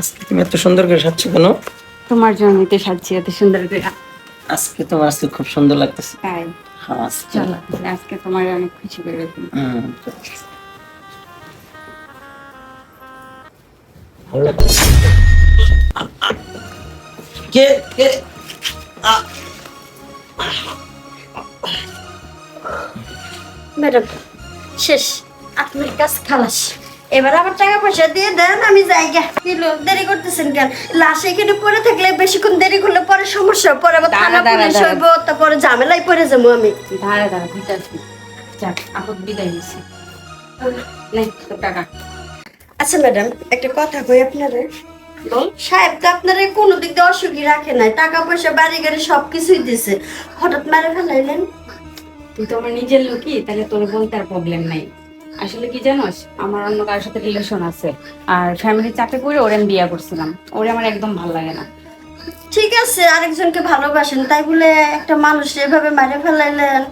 আজকে তুমি এত সুন্দর করে সাজছো কেন? তোমার জন্য তো সাজছি এত সুন্দর করে। আজকে তোমার আজকে খুব সুন্দর লাগতেছে। তাই? হ্যাঁ আজকে চলো আজকে তোমার অনেক খুশি করে। কে কে? ম্যাডাম শেষ। আপনার কাজ খালাস। এবার আবার টাকা পয়সা দিয়ে দেন আমি যাই গে দিল দেরি করতেছেন কেন? লাশ এখানে পড়ে থাকলে বেশিক্ষণ দেরি করলে পরে সমস্যা পরে আবার থানা পুলিশ হইব তারপরে ঝামেলায় পড়ে যাব আমি। দাঁড়া দাঁড়া ভিতরে যাক আপদ বিদায় হয়েছে টাকা। আচ্ছা ম্যাডাম একটা কথা কই আপনারে। সাহেব তো আপনারে কোনো দিক দিয়ে অসুখী রাখে নাই টাকা পয়সা বাড়ি গাড়ি সব কিছুই দিছে। হঠাৎ মারে ফেলাইলেন? তুই তো আমার নিজের লোকই তাহলে তোর বলতে আর প্রবলেম নাই। আসলে কি জানোস আমার অন্য কারোর সাথে রিলেশন আছে। আর ফ্যামিলির চাপে পড়ে ওরে আমি বিয়া করছিলাম। ওরে আমার একদম ভালো লাগে না। ঠিক আছে আরেকজনকে ভালোবাসেন তাই বলে একটা মানুষ এভাবে মারে ফেলাইলেন।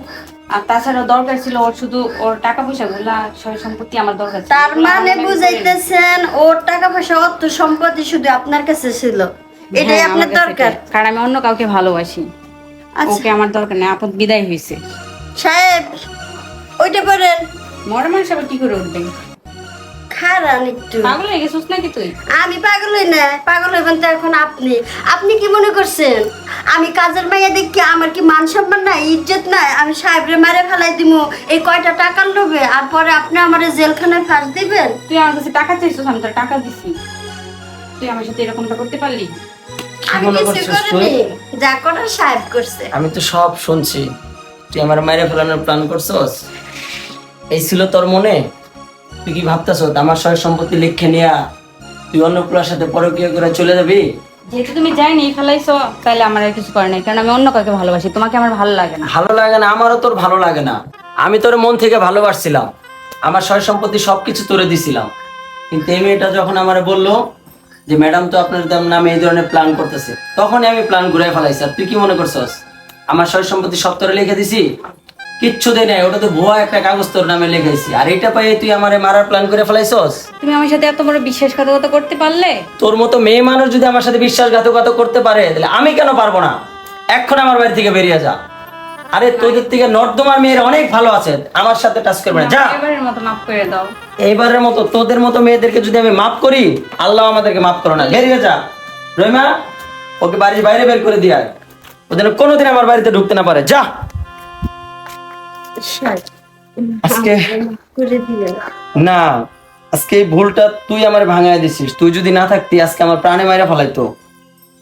আর তাছাড়া দরকার ছিল ওর শুধু ওর টাকা পয়সা গুলা সয় সম্পত্তি আমার দরকার ছিল। তার মানে বুঝাইতেছেন ওর টাকা পয়সা অর্থ সম্পত্তি শুধু আপনার কাছে ছিল। এটাই হ্যাঁ, আপনার কাছে দরকার। এটাই। কারণ আমি অন্য কাউকে ভালোবাসি। আচ্ছা। ওকে আমার দরকার নেই আপদ বিদায় হয়েছে সাহেব ওইটা করেন। মরা মানুষ আবার কি করে উঠবে? খারান একটু পাগল হয়ে গেছিস নাকি তুই? আমি পাগল হই না। পাগল হইবেন তো এখন আপনি। আপনি কি মনে করছেন? আমি কাজের মেয়ে দেখি আমার কি মান সম্মান নাই ইজ্জত নাই? আমি সাহেবরে মারে ফেলাই দিব এই কয়টা টাকার লোভে? আর পরে আপনি আমার জেলখানায় ফাঁস দিবেন? তুই আমার কাছে টাকা চাইছিস আমি টাকা দিছি। তুই আমার সাথে এরকমটা করতে পারলি? আমি কিছু করিনি। যা করার সাহেব করছে। আমি তো সব শুনছি। তুই আমার মায়ের ফেলানোর প্ল্যান করছস? এই ছিল তোর মনে? তুই কি ভাবতেছ আমার সয় সম্পত্তি লিখে নিয়া তুই অন্য পুলার সাথে পরকীয় করে চলে যাবি? যেহেতু তুমি যাইনি ফেলাইছো তাহলে আমার আর কিছু করে নাই কারণ আমি অন্য কাউকে ভালোবাসি তোমাকে আমার ভালো লাগে না। ভালো লাগে না আমারও তোর ভালো লাগে না। আমি তোর মন থেকে ভালোবাসছিলাম আমার সয় সম্পত্তি সবকিছু তোরে দিছিলাম। কিন্তু এই মেয়েটা যখন আমার বলল যে ম্যাডাম তো আপনার দাম- নামে এই ধরনের প্ল্যান করতেছে। তখনই আমি প্ল্যান ঘুরে ফেলাইছি। আর তুই কি মনে করছস? আমার সয় সম্পত্তি সব তোরে লিখে দিছি? কিচ্ছু দেয় নাই ওটা তো ভুয়া একটা কাগজ তোর নামে লিখেছি আর এটা পাই তুই আমারে মারার প্ল্যান করে ফেলাইছস? তুমি আমার সাথে এত বড় বিশ্বাসঘাতকতা করতে পারলে? তোর মতো মেয়ে মানুষ যদি আমার সাথে বিশ্বাসঘাতকতা করতে পারে তাহলে আমি কেন পারব না? এখন আমার বাড়ি থেকে বেরিয়ে যা। আরে তোদের থেকে নর্দমার মেয়ের অনেক ভালো আছে আমার সাথে টাচ করবে না যা। এবারের মতো মাফ করে দাও। এইবারের মতো তোদের মতো মেয়েদেরকে যদি আমি মাফ করি আল্লাহ আমাদেরকে মাফ করো না। বেরিয়ে যা। রহিমা ওকে বাড়ির বাইরে বের করে দিয়ে আয়। ও যেন কোনোদিন আমার বাড়িতে ঢুকতে না পারে। যা। আজকে না আজকে এই ভুলটা তুই আমার ভাঙায় দিছিস। তুই যদি না থাকতি আজকে আমার প্রাণে মাইরা ফেলাইতো।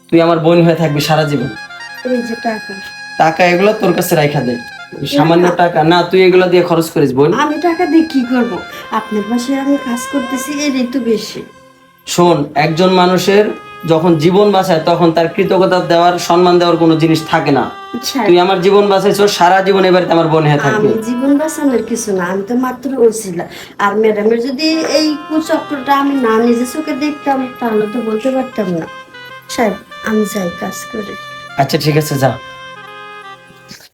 তুই আমার বোন হয়ে থাকবি সারা জীবন। টাকা। এগুলো তোর কাছে রাখা দে। সামান্য টাকা। না তুই এগুলো দিয়ে খরচ করিস বোন। আমি টাকা দিয়ে কি করব? আপনার বাসায় আমি কাজ করতেছি এরই তো বেশি। শোন একজন মানুষের যখন জীবন বাঁচায় তখন তার কৃতজ্ঞতা দেওয়ার সম্মান দেওয়ার কোনো জিনিস থাকে না। তুই আমার জীবন বাঁচাইছো সারা জীবন এবারে আমার বোন হয়ে থাকবে। আমি জীবন বাঁচানোর কিছু না আমি তো মাত্র ওছিল আর ম্যাডামের যদি এই কুচক্রটা আমি না নিজে চোখে দেখতাম তাহলে তো বলতে পারতাম না। সাহেব আমি যাই কাজ করে। আচ্ছা ঠিক আছে যা।